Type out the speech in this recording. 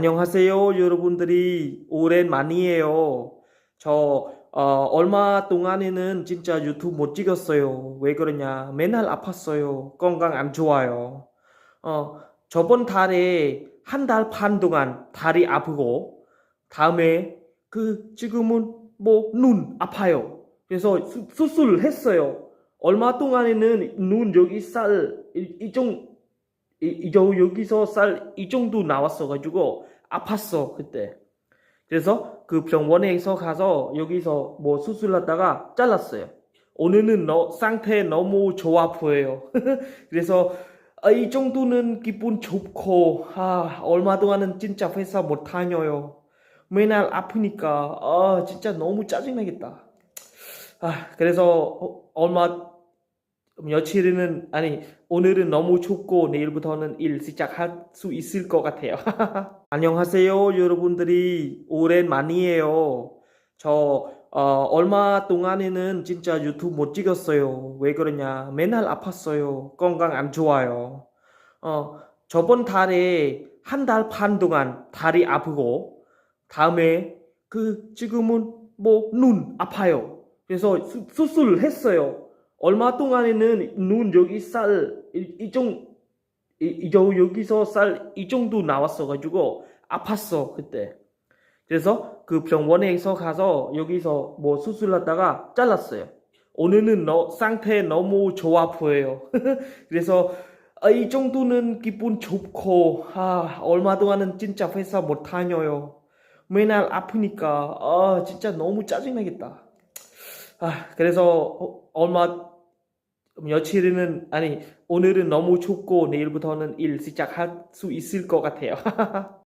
안녕하세요, 여러분들이. 오랜만이에요. 저, 어, 얼마 동안에는 진짜 유튜브 못 찍었어요. 왜 그러냐? 맨날 아팠어요. 건강 안 좋아요. 어, 저번 달에 한 달 반 동안 다리 아프고, 다음에 그, 지금은 뭐, 눈 아파요. 그래서 수, 수술을 했어요. 얼마 동안에는 눈 여기 살, 이, 이쪽, 이, 이, 저 여기서 쌀 이 정도 나왔어가지고 아팠어 그때. 그래서 그 병원에서 가서 여기서 뭐 수술하다가 잘랐어요. 오늘은 너, 상태 너무 좋아 보여요. 그래서 아, 이 정도는 기분 좋고 아, 얼마 동안은 진짜 회사 못 다녀요. 맨날 아프니까 아 진짜 너무 짜증나겠다. 아 그래서 어, 얼마 며칠은 아니 오늘은 너무 춥고 내일부터는 일 시작할 수 있을 것 같아요. 안녕하세요 여러분들이 오랜만이에요. 저 어, 얼마 동안에는 진짜 유튜브 못 찍었어요. 왜 그러냐? 맨날 아팠어요. 건강 안 좋아요. 어, 저번 달에 한 달 반 동안 다리 아프고 다음에 그 지금은 뭐 눈 아파요. 그래서 수, 수술을 했어요. 얼마 동안에는 눈 여기 쌀 이- 이쪽 이, 이, 저 여기서 쌀 이 정도 나왔어 가지고 아팠어 그때. 그래서 그 병원에서 가서 여기서 뭐 수술하다가 잘랐어요. 오늘은 너, 상태 너무 좋아 보여요. 그래서 아, 이 정도는 기분 좋고 아, 얼마 동안은 진짜 회사 못 다녀요. 맨날 아프니까 아, 진짜 너무 짜증나겠다. 아, 그래서 어, 얼마 며칠은 아니 오늘은 너무 춥고 내일부터는 일 시작할 수 있을 것 같아요.